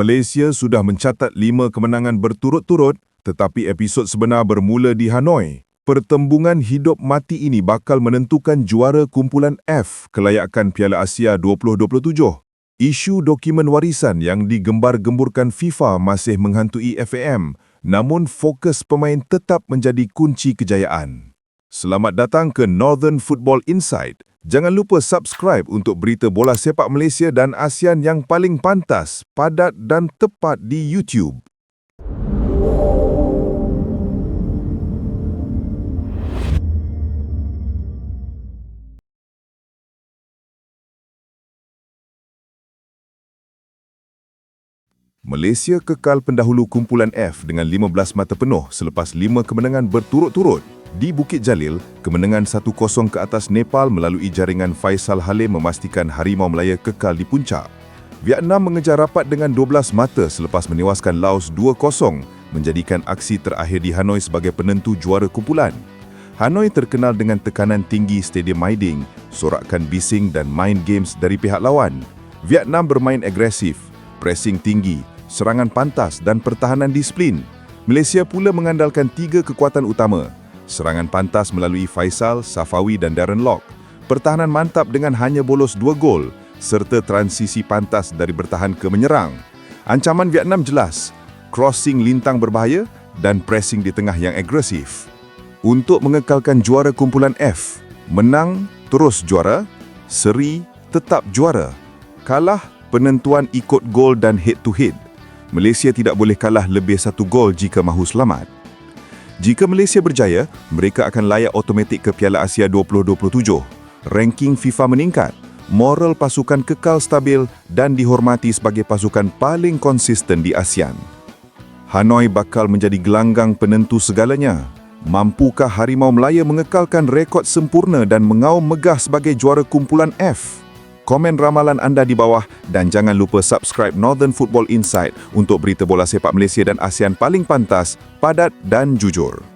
Malaysia sudah mencatat lima kemenangan berturut-turut tetapi episod sebenar bermula di Hanoi. Pertembungan hidup mati ini bakal menentukan juara kumpulan F kelayakan Piala Asia 2027. Isu dokumen warisan yang digembar-gemburkan FIFA masih menghantui FAM namun fokus pemain tetap menjadi kunci kejayaan. Selamat datang ke Northern Football Insight. Jangan lupa subscribe untuk berita bola sepak Malaysia dan ASEAN yang paling pantas, padat dan tepat di YouTube. Malaysia kekal pendahulu kumpulan F dengan 15 mata penuh selepas 5 kemenangan berturut-turut. Di Bukit Jalil, kemenangan 1-0 ke atas Nepal melalui jaringan Faisal Halim memastikan Harimau Melaya kekal di puncak. Vietnam mengejar rapat dengan 12 mata selepas menewaskan Laos 2-0 menjadikan aksi terakhir di Hanoi sebagai penentu juara kumpulan. Hanoi terkenal dengan tekanan tinggi stadium Maiding, sorakan bising dan main games dari pihak lawan. Vietnam bermain agresif, pressing tinggi, serangan pantas dan pertahanan disiplin. Malaysia pula mengandalkan tiga kekuatan utama, serangan pantas melalui Faisal, Safawi dan Darren Lock, pertahanan mantap dengan hanya bolos dua gol, serta transisi pantas dari bertahan ke menyerang. Ancaman Vietnam jelas, crossing lintang berbahaya dan pressing di tengah yang agresif. Untuk mengekalkan juara kumpulan F, menang terus juara, seri tetap juara, kalah penentuan ikut gol dan head-to-head. Malaysia tidak boleh kalah lebih satu gol jika mahu selamat. Jika Malaysia berjaya, mereka akan layak automatik ke Piala Asia 2027. Ranking FIFA meningkat, moral pasukan kekal stabil dan dihormati sebagai pasukan paling konsisten di ASEAN. Hanoi bakal menjadi gelanggang penentu segalanya. Mampukah Harimau Melaya mengekalkan rekod sempurna dan mengaum megah sebagai juara kumpulan F? Komen ramalan anda di bawah dan jangan lupa subscribe Northern Football Insight untuk berita bola sepak Malaysia dan ASEAN paling pantas, padat dan jujur.